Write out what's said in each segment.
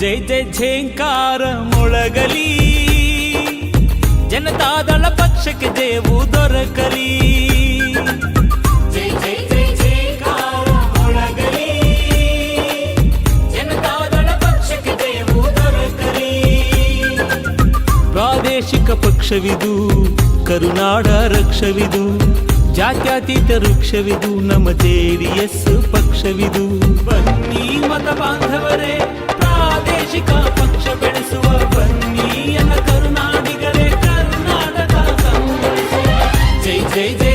ಜೈ ಜೈ ಝೇಂಕಾರ ಮೊಳಗಲಿ. ಜನತಾದಳ ಪಕ್ಷಕ್ಕೆ ದೇವು ದೊರಕಲಿ. ಪ್ರಾದೇಶಿಕ ಪಕ್ಷವಿದು ಕರುನಾಡ ರಕ್ಷವಿದು ಜಾತ್ಯತೀತ ವೃಕ್ಷವಿದು ನಮ್ಮ ಜೆಡಿಎಸ್ ಪಕ್ಷವಿದು. ಬನ್ನಿ ಮತ ಬಾಂಧವರೇ ಜೈ ಜೈ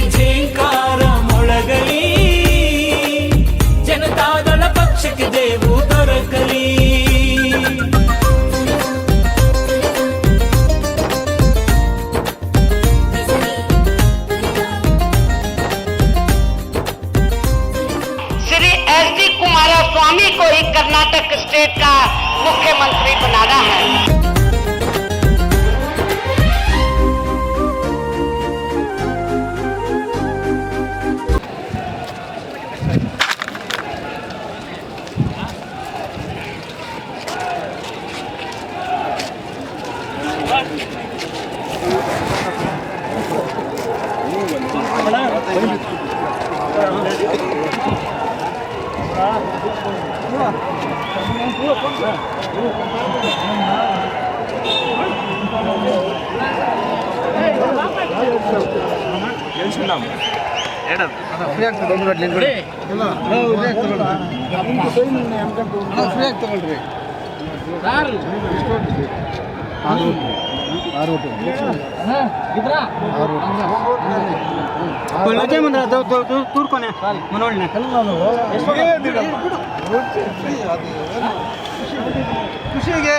ಖುಷಿಗೆ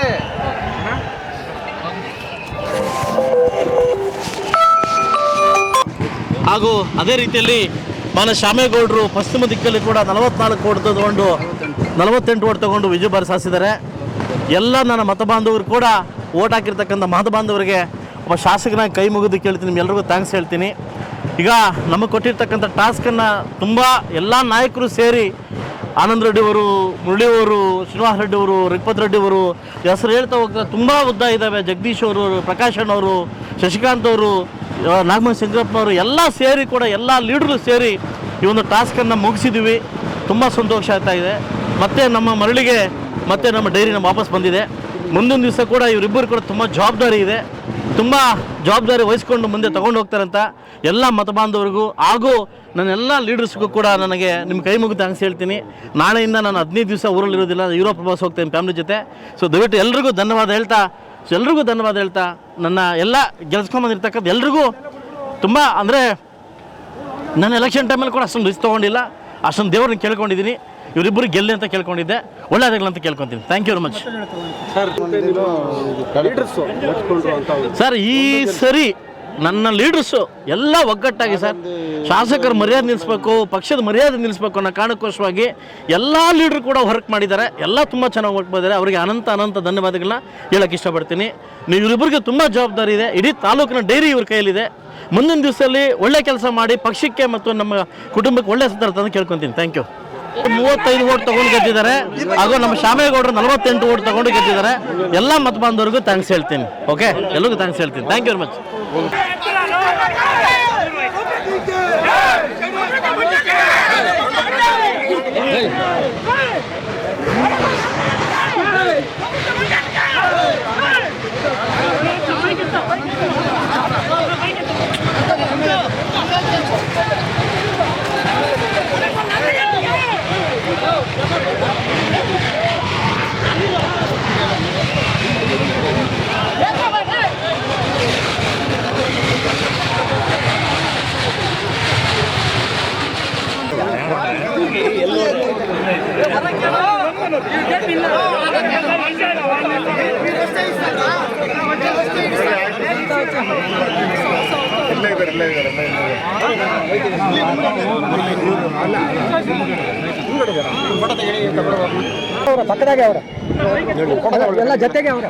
ಹಾಗೂ ಅದೇ ರೀತಿಯಲ್ಲಿ ಮಾನ ಶ್ಯಾಮೇಗೌಡರು ಪಶ್ಚಿಮ ದಿಕ್ಕಲ್ಲಿ ಕೂಡ ನಲವತ್ನಾಲ್ಕು ಓಟ್ ತಗೊಂಡು ನಲವತ್ತೆಂಟು ಓಟ್ ತಗೊಂಡು ವಿಜಯ ಬಾರಿ ಸಾಧಿಸಿದ್ದಾರೆ. ಎಲ್ಲ ನನ್ನ ಮತ ಬಾಂಧವರು ಕೂಡ ಓಟ್ ಹಾಕಿರ್ತಕ್ಕಂಥ ಮತ ಬಾಂಧವರಿಗೆ ಒಬ್ಬ ಶಾಸಕನ ಕೈ ಮುಗಿದು ಕೇಳ್ತೀನಿ ನಿಮ್ಮೆಲ್ಲರಿಗೂ ಥ್ಯಾಂಕ್ಸ್ ಹೇಳ್ತೀನಿ. ಈಗ ನಮಗೆ ಕೊಟ್ಟಿರ್ತಕ್ಕಂಥ ಟಾಸ್ಕನ್ನು ತುಂಬ ಎಲ್ಲ ನಾಯಕರು ಸೇರಿ ಆನಂದ್ ರೆಡ್ಡಿ ಅವರು, ಮುರಳಿ ಅವರು, ಶ್ರೀನಿವಾಸ ರೆಡ್ಡಿ ಅವರು ರಿಪತ್ ರೆಡ್ಡಿ ಅವರು ಹೆಸರು ಹೇಳ್ತಾ ಹೋಗ್ತಾ ತುಂಬ ಉದ್ದ ಇದ್ದಾವೆ. ಜಗದೀಶ್ ಅವರು, ಪ್ರಕಾಶ್ ಅಣ್ಣವರು ಶಶಿಕಾಂತ್ ಅವರು ನಾಗಮನ್ ನಾಗಮಣಿ ಶಂಕರಪ್ಪನವರು ಎಲ್ಲ ಸೇರಿ ಕೂಡ ಎಲ್ಲ ಲೀಡ್ರು ಸೇರಿ ಈ ಒಂದು ಟಾಸ್ಕನ್ನು ಮುಗಿಸಿದ್ದೀವಿ ತುಂಬ ಸಂತೋಷ ಆಗ್ತಾ ಇದೆ. ಮತ್ತು ನಮ್ಮ ಮರಳಿಗೆ ಮತ್ತೆ ನಮ್ಮ ಡೈರಿ ನಮ್ಮ ವಾಪಸ್ ಬಂದಿದೆ. ಮುಂದಿನ ದಿವಸ ಕೂಡ ಇವರಿಬ್ಬರು ಕೂಡ ತುಂಬ ಜವಾಬ್ದಾರಿ ಇದೆ. ತುಂಬ ಜವಾಬ್ದಾರಿ ವಹಿಸ್ಕೊಂಡು ಮುಂದೆ ತಗೊಂಡು ಹೋಗ್ತಾರಂತ ಎಲ್ಲ ಮತ ಬಾಂಧವರಿಗೂ ಹಾಗೂ ನನ್ನ ಎಲ್ಲ ಲೀಡರ್ಸ್ಗೂ ಕೂಡ ನನಗೆ ನಿಮ್ಮ ಕೈ ಮುಗಿದು ಥ್ಯಾಂಕ್ಸ್ ಹೇಳ್ತೀನಿ. ನಾಳೆಯಿಂದ ನಾನು ಹದಿನೈದು ದಿವಸ ಊರಲ್ಲಿರೋದಿಲ್ಲ ಯುರೋಪ್ ಪ್ರವಾಸ ಹೋಗ್ತೇನೆ ಫ್ಯಾಮಿಲಿ ಜೊತೆ. ಸೊ ದಯವಿಟ್ಟು ಎಲ್ರಿಗೂ ಧನ್ಯವಾದ ಹೇಳ್ತಾ ಸೊ ಎಲ್ರಿಗೂ ಧನ್ಯವಾದ ಹೇಳ್ತಾ, ನನ್ನ ಎಲ್ಲ ಗೆಲ್ಸ್ಕೊಂಬಂದಿರ್ತಕ್ಕಂಥ ಎಲ್ರಿಗೂ ತುಂಬ ಅಂದರೆ ನನ್ನ ಎಲೆಕ್ಷನ್ ಟೈಮಲ್ಲಿ ಕೂಡ ಅಷ್ಟೊಂದು ರಿಸ್ಕ್ ತೊಗೊಂಡಿಲ್ಲ. ಅಷ್ಟೊಂದು ದೇವ್ರನ್ನ ಕೇಳ್ಕೊಂಡಿದ್ದೀನಿ. ಇವರಿಬ್ಬರು ಗೆಲ್ಲಿ ಅಂತ ಕೇಳ್ಕೊಂಡಿದ್ದೆ ಒಳ್ಳೆಯದಾಗಲಿ ಅಂತ ಕೇಳ್ಕೊತೀನಿ. Thank you very much sir ಈ ಸರಿ ನನ್ನ ಲೀಡರ್ಸು ಎಲ್ಲ ಒಗ್ಗಟ್ಟಾಗಿ ಸರ್ ಶಾಸಕರ ಮರ್ಯಾದೆ ನಿಲ್ಲಿಸ್ಬೇಕು ಪಕ್ಷದ ಮರ್ಯಾದೆ ನಿಲ್ಲಿಸ್ಬೇಕು ಅನ್ನೋ ಕಾರಣಕ್ಕೋಸ್ಕರವಾಗಿ ಎಲ್ಲ ಲೀಡ್ರು ಕೂಡ ವರ್ಕ್ ಮಾಡಿದ್ದಾರೆ. ಎಲ್ಲ ತುಂಬ ಚೆನ್ನಾಗಿ ವರ್ಕ್ ಮಾಡಿದ್ದಾರೆ. ಅವರಿಗೆ ಅನಂತ ಅನಂತ ಧನ್ಯವಾದಗಳನ್ನ ಹೇಳೋಕ್ಕೆ ಇಷ್ಟಪಡ್ತೀನಿ. ನೀವು ಇವರಿಬ್ಬರಿಗೆ ತುಂಬ ಜವಾಬ್ದಾರಿ ಇದೆ. ಇಡೀ ತಾಲೂಕಿನ ಡೈರಿ ಇವ್ರ ಕೈಯಲ್ಲಿದೆ. ಮುಂದಿನ ದಿವಸದಲ್ಲಿ ಒಳ್ಳೆ ಕೆಲಸ ಮಾಡಿ ಪಕ್ಷಕ್ಕೆ ಮತ್ತು ನಮ್ಮ ಕುಟುಂಬಕ್ಕೆ ಒಳ್ಳೆ ತರ್ತಾರೆ ಅಂತ ಕೇಳ್ಕೊತೀನಿ. ಥ್ಯಾಂಕ್ ಯು ಮೂವತ್ತೈದು ಓಟ್ ತಗೊಂಡು ಗೆದ್ದಿದ್ದಾರೆ. ಹಾಗೂ ನಮ್ಮ ಶ್ಯಾಮೇಗೌಡರು ನಲವತ್ತೆಂಟು ಓಟ್ ತಗೊಂಡು ಗೆದ್ದಿದ್ದಾರೆ. ಎಲ್ಲ ಮತ ಬಾಂಧವರಿಗೂ ಥ್ಯಾಂಕ್ಸ್ ಹೇಳ್ತೀನಿ. ಓಕೆ ಎಲ್ಲರಿಗೂ ಥ್ಯಾಂಕ್ಸ್ ಹೇಳ್ತೀನಿ. ಥ್ಯಾಂಕ್ ಯು ವೆರಿ ಮಚ್ ಪಕ್ಕದಾಗೆ ಅವ್ರೆ ಎಲ್ಲ ಜೊತೆಗೆ ಅವ್ರೆ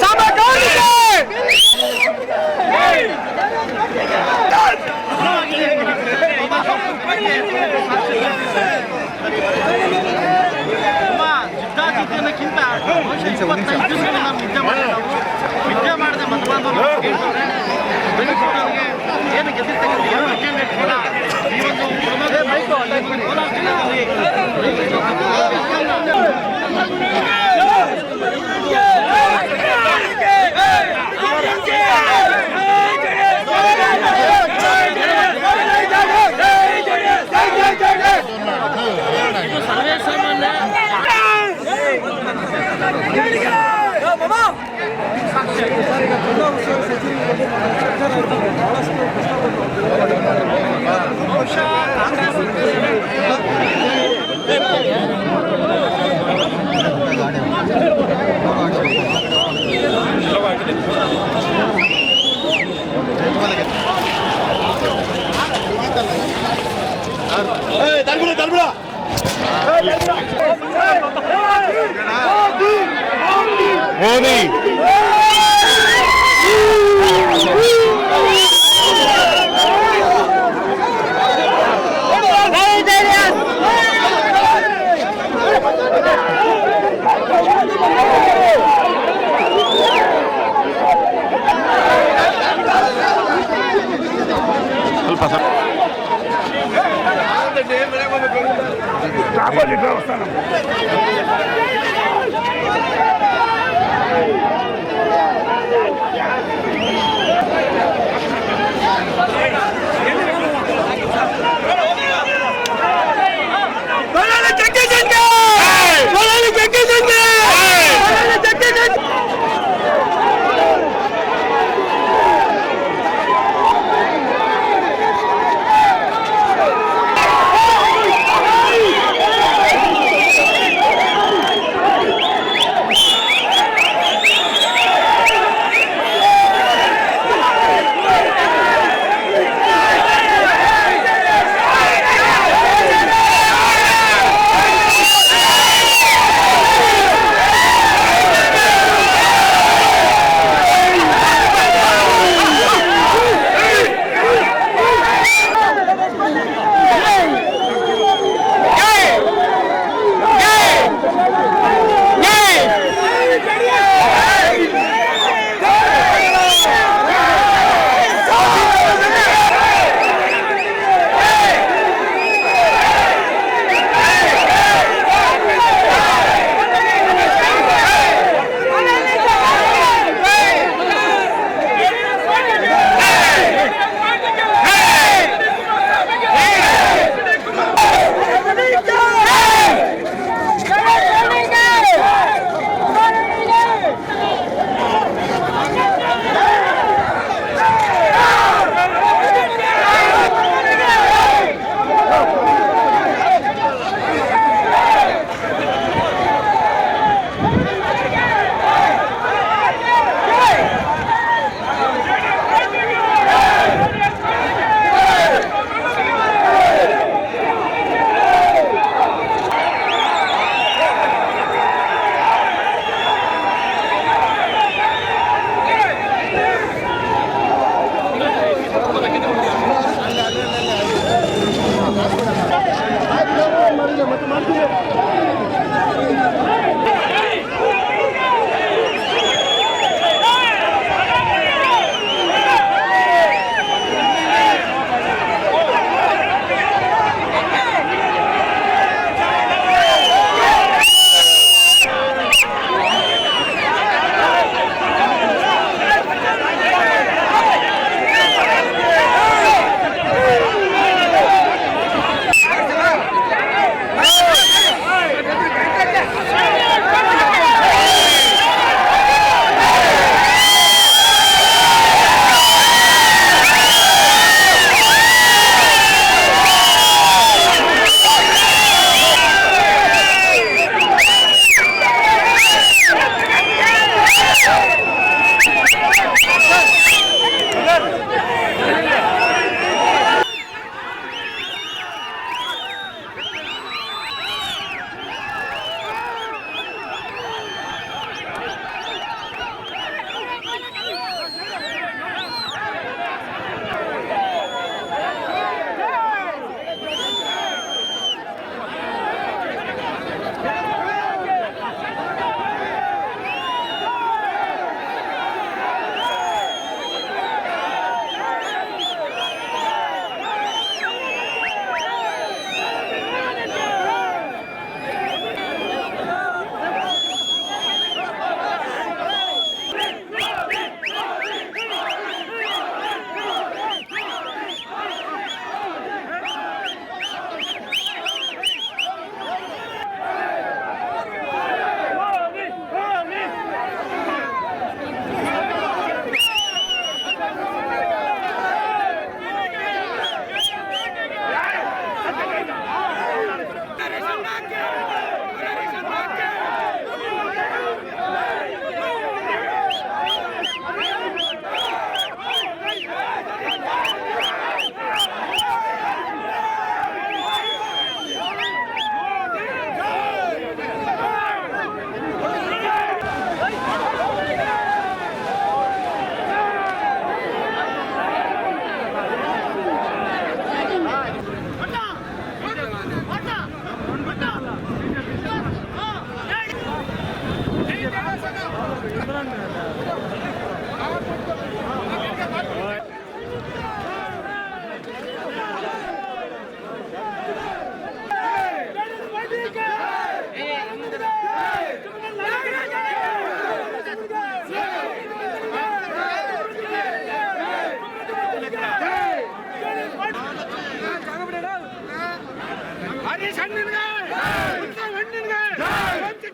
Sama Gandhi! ಜಿದ್ದಾಜಿದ್ದಕ್ಕಿಂತ ಇಪ್ಪತ್ತೈದು ದಿವಸ ನಾವು ನಿದ್ದೆ ಮಾಡಿಲ್ಲ ನಿದ್ದೆ ಮಾಡದೆ ಮತಬಾಂಧವರು ಬೆನಿಫಿಟ್ಗೆ ಏನು ಗೆದ್ದಿರ್ತಕ್ಕಂಥ ಈ ಒಂದು ಬಹಳಷ್ಟು ಕಷ್ಟಪಟ್ಟು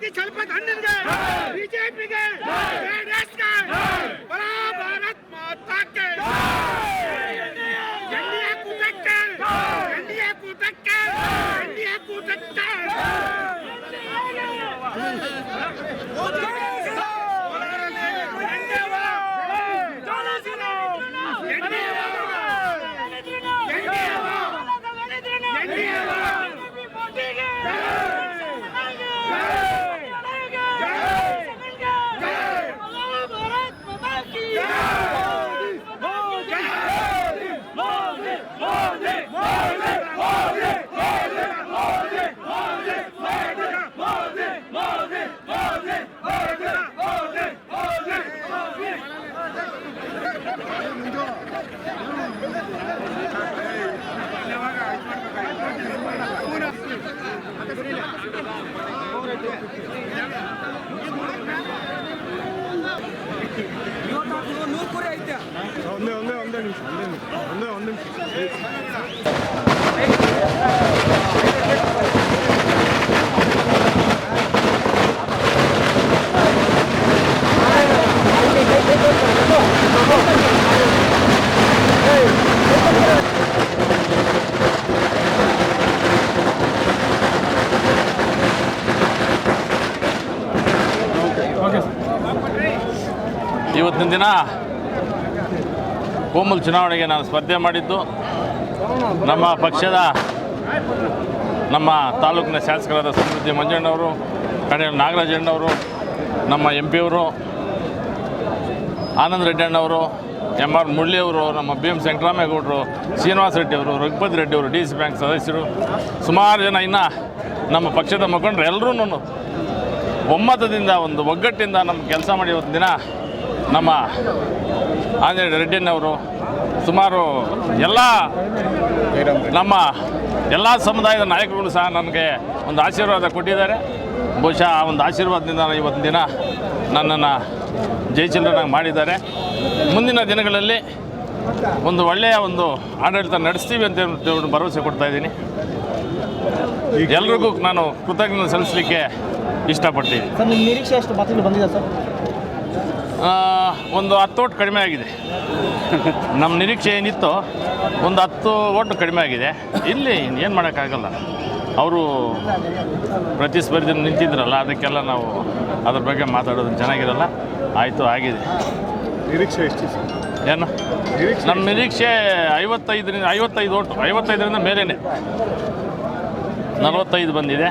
ವಂಚಿತಿ ಚಲಪತಿ ಹಣ್ಣಿನ್ಗೆ ಬಿಜೆಪಿಗೆ ಜೆಡಿಎಸ್ಗೆ ಬಲಾ ಭಾರತ್ ಮಾತಾಕ್ಕೆ ಎನ್ಡಿಎ ಕೂಟಕ್ಕೆ ಎನ್ಡಿಎ ಕೂಟಕ್ಕೆ ಎನ್ಡಿಎ ಕೂಟಕ್ಕೆ ಇವತ್ತಿನ ದಿನ ಕೋಮಲ್ ಚುನಾವಣೆಗೆ ನಾನು ಸ್ಪರ್ಧೆ ಮಾಡಿದ್ದು. ನಮ್ಮ ಪಕ್ಷದ ನಮ್ಮ ತಾಲೂಕಿನ ಶಾಸಕರಾದ ಸಮೃದ್ಧಿ ಮಂಜಣ್ಣವರು ಕಡೆಯ ನಾಗರಾಜಣ್ಣವರು ನಮ್ಮ ಎಂ ಪಿಯವರು ಆನಂದ್ ರೆಡ್ಡಿ ಅಣ್ಣವರು ಎಂ ಆರ್ ಮುರಳಿಯವರು ನಮ್ಮ ಬಿ ಎಂ ವೆಂಕಟರಾಮೇಗೌಡರು ಶ್ರೀನಿವಾಸ ರೆಡ್ಡಿ ಅವರು, ರಘುಪತಿ ರೆಡ್ಡಿ ಅವರು, ಡಿ ಸಿ ಬ್ಯಾಂಕ್ ಸದಸ್ಯರು, ಸುಮಾರು ಜನ ಇನ್ನು ನಮ್ಮ ಪಕ್ಷದ ಮುಖಂಡರು ಎಲ್ಲರೂ ಒಮ್ಮತದಿಂದ ಒಂದು ಒಗ್ಗಟ್ಟಿಂದ ನಮ್ಮ ಕೆಲಸ ಮಾಡಿ ಒಂದು ದಿನ ನಮ್ಮ ಆಂಜನೇಯ ರೆಡ್ಡಿನವರು ಸುಮಾರು ಎಲ್ಲ ನಮ್ಮ ಎಲ್ಲ ಸಮುದಾಯದ ನಾಯಕರುಗಳು ಸಹ ನನಗೆ ಒಂದು ಆಶೀರ್ವಾದ ಕೊಟ್ಟಿದ್ದಾರೆ. ಬಹುಶಃ ಆ ಒಂದು ಆಶೀರ್ವಾದದಿಂದ ಇವತ್ತಿನ ದಿನ ನನ್ನನ್ನು ಜಯಚಂದ್ರನಾಗಿ ಮಾಡಿದ್ದಾರೆ. ಮುಂದಿನ ದಿನಗಳಲ್ಲಿ ಒಂದು ಒಳ್ಳೆಯ ಒಂದು ಆಡಳಿತ ನಡೆಸ್ತೀವಿ ಅಂತ ಭರವಸೆ ಕೊಡ್ತಾ ಇದ್ದೀನಿ. ಎಲ್ರಿಗೂ ನಾನು ಕೃತಜ್ಞತೆ ಸಲ್ಲಿಸಲಿಕ್ಕೆ ಇಷ್ಟಪಡ್ತೀನಿ. ಒಂದು ಹತ್ತು ಓಟ್ ಕಡಿಮೆ ಆಗಿದೆ. ನಮ್ಮ ನಿರೀಕ್ಷೆ ಏನಿತ್ತು ಒಂದು ಹತ್ತು ಓಟ್ ಕಡಿಮೆ ಆಗಿದೆ. ಇಲ್ಲಿ ಏನು ಮಾಡೋಕ್ಕಾಗಲ್ಲ. ಅವರು ಪ್ರತಿಸ್ಪರ್ಧಿ ನಿಂತಿದ್ರಲ್ಲ ಅದಕ್ಕೆಲ್ಲ ನಾವು ಅದ್ರ ಬಗ್ಗೆ ಮಾತಾಡೋದು ಚೆನ್ನಾಗಿರಲ್ಲ. ಆಯಿತು ಆಗಿದೆ. ನಿರೀಕ್ಷೆ ಎಷ್ಟು ಏನು? ನಮ್ಮ ನಿರೀಕ್ಷೆ ಐವತ್ತೈದರಿಂದ ಐವತ್ತೈದು ಓಟು ಐವತ್ತೈದರಿಂದ ಮೇಲೇ ನಲವತ್ತೈದು ಬಂದಿದೆ.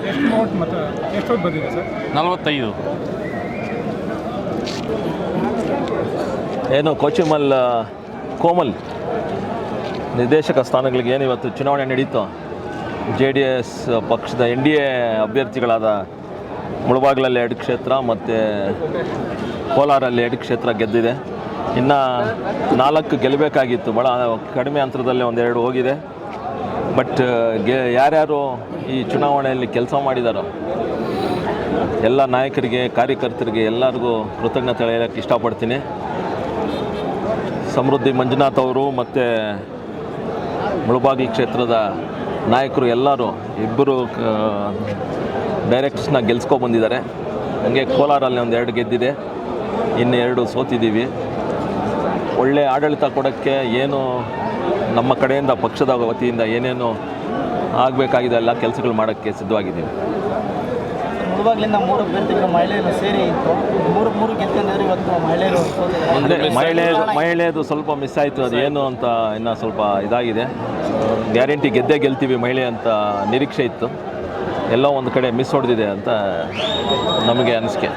ನಲವತ್ತೈದು. ಏನು ಕೋಚಿಮಲ್ ಕೋಮಲ್ ನಿರ್ದೇಶಕ ಸ್ಥಾನಗಳಿಗೆ ಏನು ಇವತ್ತು ಚುನಾವಣೆ ನಡೀತು? ಜೆ ಡಿ ಎಸ್ ಪಕ್ಷದ ಎನ್ ಡಿ ಎ ಅಭ್ಯರ್ಥಿಗಳಾದ ಮುಳಬಾಗಿಲಲ್ಲಿ ಎರಡು ಕ್ಷೇತ್ರ ಮತ್ತು ಕೋಲಾರಲ್ಲಿ ಎರಡು ಕ್ಷೇತ್ರ ಗೆದ್ದಿದೆ. ಇನ್ನು ನಾಲ್ಕು ಗೆಲ್ಲಬೇಕಾಗಿತ್ತು. ಭಾಳ ಕಡಿಮೆ ಅಂತರದಲ್ಲಿ ಒಂದೆರಡು ಹೋಗಿದೆ. ಬಟ್, ಗೆ, ಯಾರ್ಯಾರು ಈ ಚುನಾವಣೆಯಲ್ಲಿ ಕೆಲಸ ಮಾಡಿದಾರೋ, ಎಲ್ಲ ನಾಯಕರಿಗೆ, ಕಾರ್ಯಕರ್ತರಿಗೆ ಎಲ್ಲರಿಗೂ ಕೃತಜ್ಞತೆ ಹೇಳೋಕ್ಕೆ ಇಷ್ಟಪಡ್ತೀನಿ. ಸಮೃದ್ಧಿ ಮಂಜುನಾಥ್ ಅವರು ಮತ್ತು ಮುಳಬಾಗಿ ಕ್ಷೇತ್ರದ ನಾಯಕರು ಎಲ್ಲರೂ ಇಬ್ಬರು ಡೈರೆಕ್ಟ್ಸ್ನ ಗೆಲ್ಸ್ಕೊಬಂದಿದ್ದಾರೆ ಹಂಗೆ ಕೋಲಾರಲ್ಲಿ ಒಂದು ಎರಡು ಗೆದ್ದಿದೆ. ಇನ್ನು ಎರಡು ಸೋತಿದ್ದೀವಿ ಒಳ್ಳೆ ಆಡಳಿತ ಕೊಡೋಕ್ಕೆ ಏನು ನಮ್ಮ ಕಡೆಯಿಂದ, ಪಕ್ಷದ ವತಿಯಿಂದ ಏನೇನು ಆಗಬೇಕಾಗಿದೆ ಎಲ್ಲ ಕೆಲಸಗಳು ಮಾಡೋಕ್ಕೆ ಸಿದ್ಧವಾಗಿದ್ದೀವಿ. ಮುಳುವಾಗ್ಲಿಂದ ಮೂರು ಅಭ್ಯರ್ಥಿಗಳು ಮಹಿಳೆಯರು ಸೇರಿ ಇತ್ತು. ಮೂರು ಮೂರು ಗೆದ್ದಂದ್ರೆ ಇವತ್ತು ಮಹಿಳೆಯರು ಮಹಿಳೆಯರು ಮಹಿಳೆಯದು ಸ್ವಲ್ಪ ಮಿಸ್ ಆಯಿತು. ಅದು ಏನು ಅಂತ ಇನ್ನು ಸ್ವಲ್ಪ ಇದಾಗಿದೆ. ಗ್ಯಾರಂಟಿ ಗೆದ್ದೇ ಗೆಲ್ತೀವಿ ಮಹಿಳೆ ಅಂತ ನಿರೀಕ್ಷೆ ಇತ್ತು. ಎಲ್ಲ ಒಂದು ಕಡೆ ಮಿಸ್ ಹೊಡೆದಿದೆ ಅಂತ ನಮಗೆ ಅನಿಸಿಕೆ.